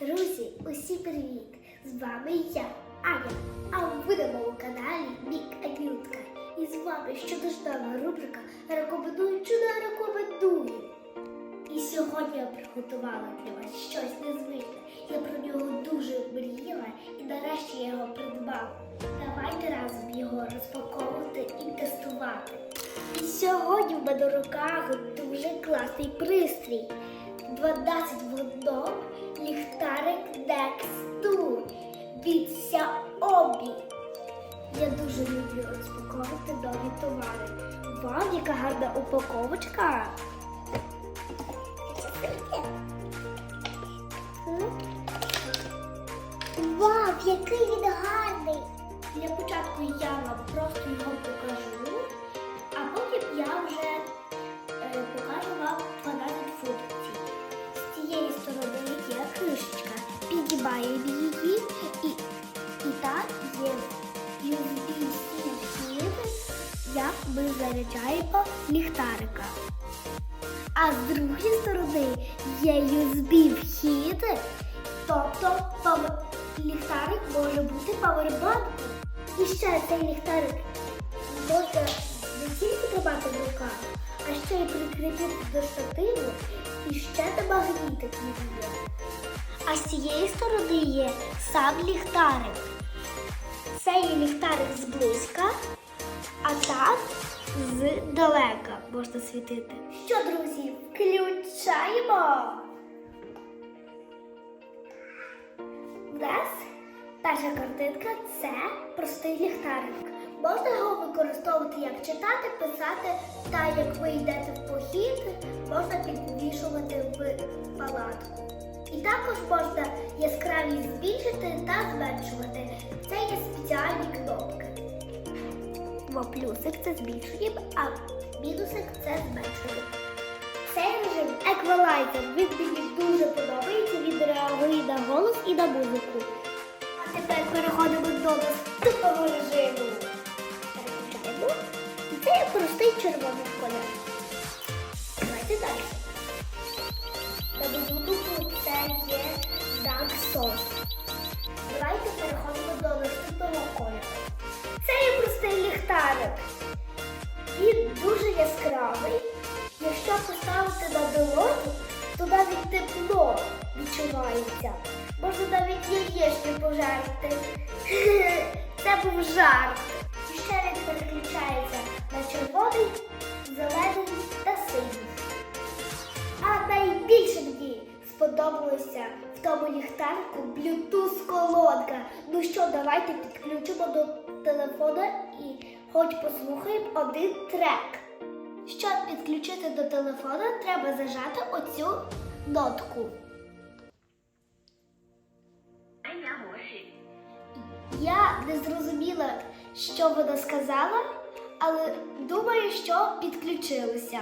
Друзі, усі привіт! З вами я, Аня, а ви на моєму каналі Мік Анютка. І з вами щодождана рубрика Рекомендую не рекомендую. І сьогодні я приготувала для вас щось незвичне. Я про нього дуже мріяла і нарешті я його придбала. Давайте разом його розпаковувати і тестувати. І сьогодні в мене в руках дуже класний пристрій. 12 в одному ліхтарик Dextu від Xiaomi. Я дуже люблю розпаковувати нові товари. Вау, яка гарна упаковочка! Вау, який він гарний! Для початку я вам просто його покажу, є USB-C вхід, як ми заряджаємо ліхтарика. А з другої сторони є USB вхід, тобто пав- ліхтарик може бути павербанком. І ще цей ліхтарик можна не тільки тримати в руках, а ще й прикріпити до штативу і ще на магнітик є. А з цієї сторони є сам ліхтарик. Це є ліхтарик зблизька, а так здалека можна світити. Що, друзі, включаємо! У нас перша картинка це простий ліхтарик. Можна його використовувати як читати, писати, та як ви йдете в похід, можна підвішувати в палатку. І також можна яскравість збільшити та зменшувати. Це є спеціальні кнопки. Бо плюсик це збільшуємо, а мінусик це зменшуємо. Цей режим еквалайзер. Він мені дуже подобається. Він реагує на голос і на музику. А тепер переходимо до наступного режиму. Це простий червоний колір. Яскравий. Якщо поставити на долоні, то навіть тепло відчувається. Можна навіть яєчню пожарити. Це був жарт. Ще він переключається на червоний, зелений та синій. А найбільше мені сподобалося в тому ліхтарку Bluetooth колонка. Ну що, давайте підключимо до телефона і хоч послухаємо один трек. Щоб підключити до телефона, треба зажати оцю нотку. Я не зрозуміла, що вона сказала, але думаю, що підключилося.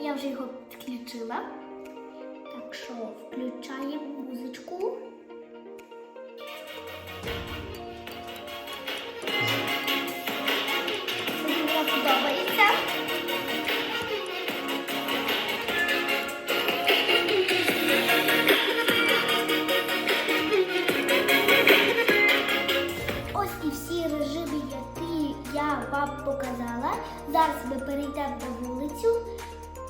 Я вже його підключила. Так що включаємо музичку. Показала. Зараз ми перейдемо на вулицю,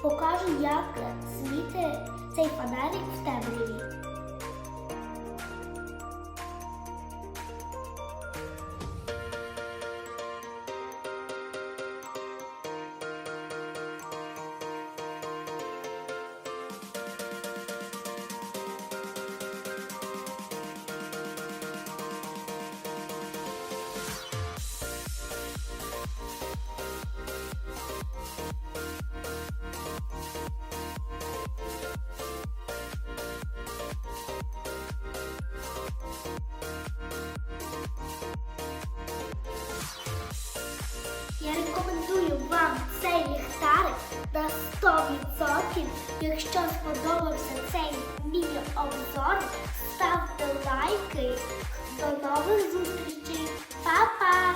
покажу, як світить цей фонарик в темряві. Я рекомендую вам цей ліхтарик на 100%. Якщо сподобався цей міні-обзор, ставте лайки. До нових зустрічей! Па-па!